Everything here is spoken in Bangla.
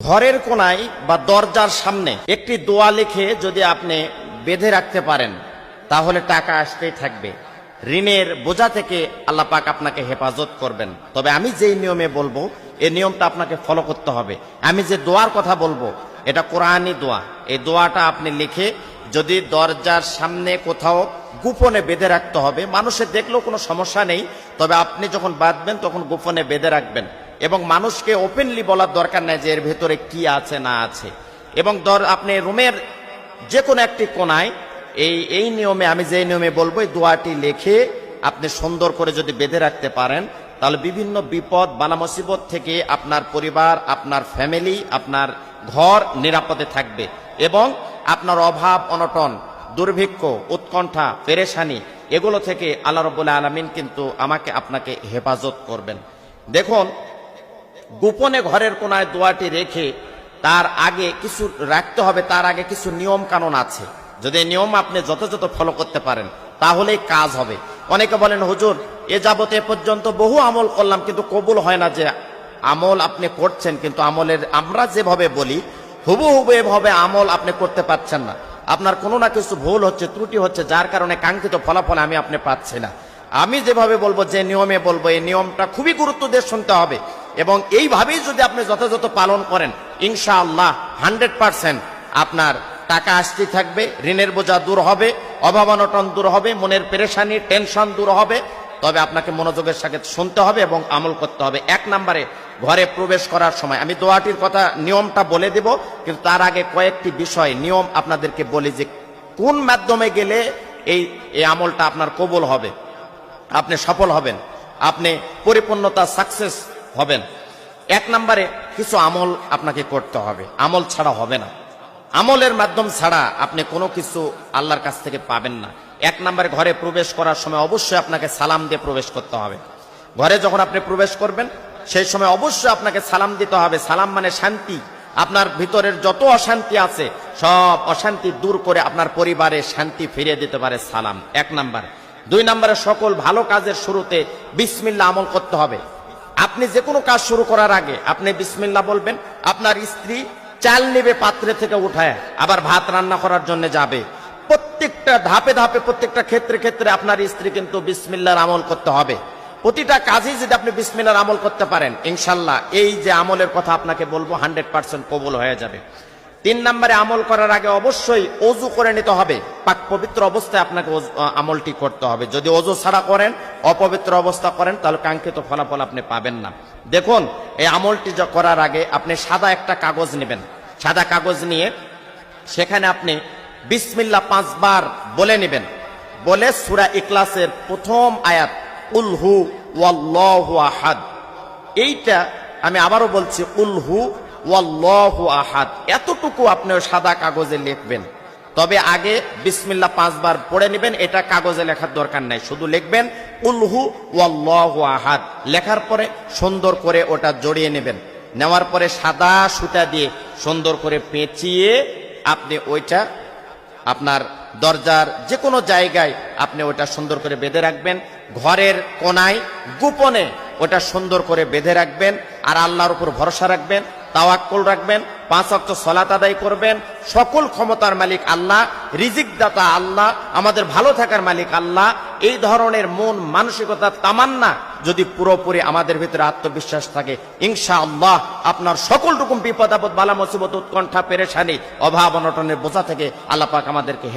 ঘরের কোনায় বা দরজার সামনে একটি দোয়া লিখে যদি আপনি বেঁধে রাখতে পারেন, তাহলে টাকা আসতেই থাকবে। ঋণের বোঝা থেকে আল্লাহ পাক আপনাকে হেফাজত করবেন। তবে আমি যেই নিয়মে বলব, এই নিয়মটা আপনাকে ফলো করতে হবে। আমি যে দোয়ার কথা বলব, এটা কোরআনই দোয়া। এই দোয়াটা আপনি লিখে যদি দরজার সামনে কোথাও গোপনে বেঁধে রাখতে হবে মানুষের দেখলেও কোনো সমস্যা নেই, তবে আপনি যখন বাঁধবেন, তখন গোপনে বেঁধে রাখবেন। এবং মানুষকে ওপেনলি বলার দরকার নাই যে এর ভেতরে কি আছে না আছে। এবং ধর আপনি রুমের যে কোনো একটি কোনায় এই এই নিয়মে, আমি যে নিয়মে বলব, এই দোয়াটি লিখে আপনি সুন্দর করে যদি বেঁধে রাখতে পারেন, তাহলে বিভিন্ন বিপদ, বালা মুসিবত থেকে আপনার পরিবার, আপনার ফ্যামিলি আপনার ঘর নিরাপদে থাকবে। এবং আপনার অভাব, অনটন, দুর্ভিক্ষ, উৎকণ্ঠা, পেরেশানি, এগুলো থেকে আল্লাহ রবুল্লা আলমিন কিন্তু আমাকে আপনাকে হেফাজত করবেন। দেখুন গোপনে ঘরের কোনায় দোয়াটি রেখে তার আগে কিছু রাখতে হবে, তার আগে কিছু নিয়ম কানুন আছে। যদি নিয়ম আপনি যথাযথ ফলো করতে পারেন, তাহলেই কাজ হবে। অনেকে বলেন, হুজুর, এ যাবতে এ পর্যন্ত বহু আমল করলাম, কিন্তু কবুল হয় না যে আমল আপনি করছেন, কিন্তু আমলের আমরা যেভাবে বলি হুবু হুবু এভাবে আমল আপনি করতে পারছেন না। আপনার কোনো না কিছু ভুল হচ্ছে, ত্রুটি হচ্ছে, যার কারণে কাঙ্ক্ষিত ফলাফল আমি আপনি পাচ্ছি না। আমি যেভাবে বলব, যে নিয়মে বলব, এই নিয়মটা খুবই গুরুত্ব দিয়ে শুনতে হবে। এবং এইভাবেই যদি আপনি যথাযথ পালন করেন, ইনশাআল্লাহ হান্ড্রেড পার্সেন্ট আপনার টাকা আসতে থাকবে, ঋণের বোঝা দূর হবে অভাবানটন দূর হবে, মনের পেরেশানি, টেনশন দূর হবে। তবে আপনাকে মনোযোগের সাথে শুনতে হবে এবং আমল করতে হবে। এক নম্বরে, ঘরে প্রবেশ করার সময়। আমি দোয়াটির কথা, নিয়মটা বলে দেব, কিন্তু তার আগে কয়েকটি বিষয়, নিয়ম আপনাদেরকে বলি যে কোন মাধ্যমে গেলে এই এই আমলটা আপনার কবুল হবে, আপনি সফল হবেন। আপনি পরিপূর্ণতা সাকসেস হবেন। এক নম্বরে, কিছু আমল আপনাকে করতে হবে। আমল ছাড়া হবে না। আমলের মাধ্যম ছাড়া আপনি কোনো কিছু আল্লাহর কাছ থেকে পাবেন না। এক নম্বরে, ঘরে প্রবেশ করার সময় অবশ্যই আপনাকে সালাম দিয়ে প্রবেশ করতে হবে। ঘরে যখন আপনি প্রবেশ করবেন, সেই সময় অবশ্যই আপনাকে সালাম দিতে হবে। সালাম মানে শান্তি। আপনার ভিতরের যত অশান্তি আছে, সব অশান্তি দূর করে আপনার পরিবারে শান্তি ফিরিয়ে দিতে পারে সালাম। এক নাম্বার। দুই নম্বরে, সকল ভালো কাজের শুরুতে বিসমিল্লা আমল করতে হবে। আপনি যে কোনো কাজ শুরু করার আগে আপনি বিসমিল্লা বলবেন, আপনার স্ত্রী চাল নেবে পাত্রে থেকে উঠায়, আবার ভাত রান্না করার জন্য যাবে। প্রত্যেকটা ধাপে ধাপে, প্রত্যেকটা ক্ষেত্রে ক্ষেত্রে আপনার স্ত্রী কিন্তু বিসমিল্লার আমল করতে হবে। প্রতিটা কাজেই যদি আপনি বিসমিল্লার আমল করতে পারেন, ইনশাল্লাহ এই যে আমলের কথা আপনাকে বলব হান্ড্রেড পার্সেন্ট কবল হয়ে যাবে। তিন নম্বরে আমল করার আগে অবশ্যই অজু করে নিতে হবে। পাক পবিত্র অবস্থায় আপনাকে আমলটি করতে হবে। যদি অজু ছাড়া করেন, অপবিত্র অবস্থা করেন, তাহলে কাঙ্ক্ষিত ফলাফল আপনি পাবেন না। দেখুন, এই আমলটি করার আগে আপনি সাদা একটা কাগজ নেবেন। সাদা কাগজ নিয়ে সেখানে আপনি বিসমিল্লা পাঁচবার বলে নেবেন। বলে সুরা ইকলাসের প্রথম আয়াত উলহু ওয়াল্লাহু আহাদ। এইটা আমি আবারও বলছি উলহু আহাদ। এতটুকু আপনি সাদা কাগজে লিখবেন। তবে আগে বিসমিল্লা পাঁচবার পড়ে নেবেন, এটা কাগজে লেখার দরকার নাই। শুধু লিখবেন, উলহু ওয়াল্লাহু আহাদ। লেখার পরে সুন্দর করে ওটা জড়িয়ে নেবেন। নেওয়ার পরে সাদা সুতা দিয়ে সুন্দর করে পেঁচিয়ে আপনি ওইটা আপনার দরজার যে কোনো জায়গায় আপনি ওটা সুন্দর করে বেঁধে রাখবেন। ঘরের কোনায় গোপনে ওটা সুন্দর করে বেঁধে রাখবেন। আর আল্লাহর উপর ভরসা রাখবেন। তাওয়াক্কুল রাখবেন, পাঁচ অক্ট সলাত আদায় করবেন। সকল ক্ষমতার মালিক আল্লাহ রিজিক দাতা আল্লাহ, আমাদের ভালো থাকার মালিক আল্লাহ। এই ধরনের মন মানসিকতা তামান্না যদি পুরোপুরি আমাদের ভিতরে আত্মবিশ্বাস থাকে ইনশা আল্লাহ আপনার সকল রকম বিপদ আপদ, বালা মুসিবত, উৎকণ্ঠা, পেরেশানি, অভাব, অনটনের বোঝা থেকে আল্লাহ পাক আমাদেরকে